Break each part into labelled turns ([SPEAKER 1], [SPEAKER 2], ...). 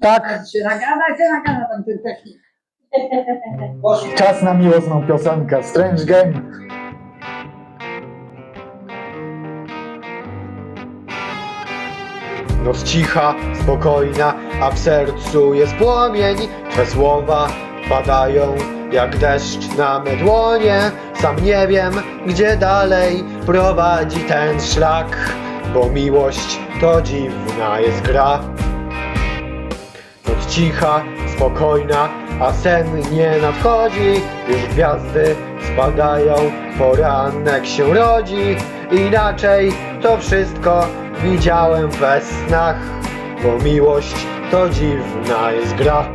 [SPEAKER 1] Tak,
[SPEAKER 2] Się nagada, się nagada tam ten technik.
[SPEAKER 1] czas na miłosną piosenkę. Strange Game.
[SPEAKER 3] Noc cicha, spokojna, a w sercu jest płomień. Twe słowa padają jak deszcz na me dłonie. Sam nie wiem, gdzie dalej prowadzi ten szlak, bo miłość to dziwna jest gra. Cicha, spokojna, a sen nie nadchodzi. Już gwiazdy spadają, poranek się rodzi. Inaczej to wszystko widziałem we snach, bo miłość to dziwna jest gra.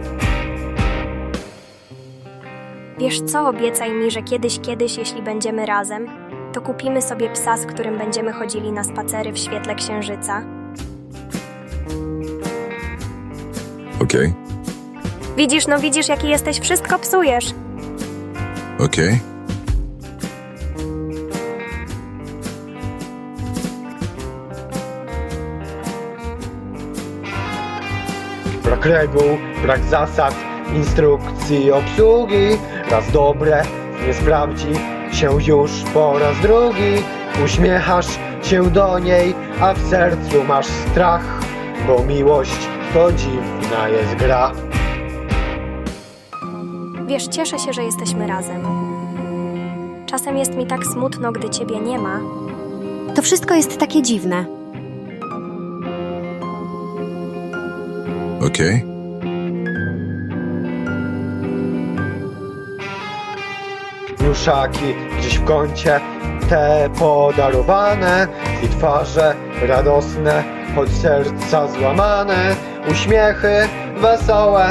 [SPEAKER 4] Wiesz co, obiecaj mi, że kiedyś, kiedyś, jeśli będziemy razem, to kupimy sobie psa, z którym będziemy chodzili na spacery w świetle księżyca.
[SPEAKER 5] Okej,
[SPEAKER 4] Widzisz, no widzisz, jaki jesteś, wszystko psujesz.
[SPEAKER 5] okej.
[SPEAKER 3] Brak reguł, brak zasad, instrukcji obsługi. Raz dobre nie sprawdzi się już po raz drugi. Uśmiechasz się do niej, a w sercu masz strach, bo miłość to dziwna jest gra.
[SPEAKER 4] Wiesz, cieszę się, że jesteśmy razem. Czasem jest mi tak smutno, gdy ciebie nie ma.
[SPEAKER 6] To wszystko jest takie dziwne.
[SPEAKER 5] Okej.
[SPEAKER 3] Pluszaki gdzieś w kącie, te podarowane i twarze radosne, choć serca złamane, uśmiechy wesołe,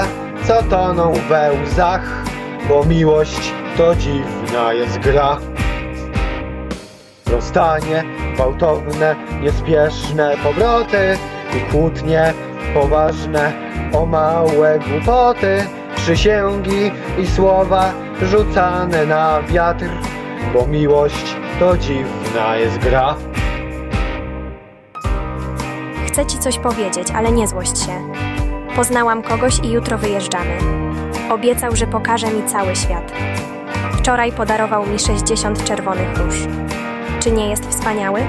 [SPEAKER 3] co toną we łzach, bo miłość to dziwna jest gra. Rozstanie, gwałtowne, niespieszne powroty i kłótnie poważne o małe głupoty, przysięgi i słowa rzucane na wiatr, bo miłość to dziwna jest gra.
[SPEAKER 4] Chcę ci coś powiedzieć, ale nie złość się. Poznałam kogoś i jutro wyjeżdżamy. Obiecał, że pokaże mi cały świat. Wczoraj podarował mi 60 czerwonych róż. Czy nie jest wspaniały?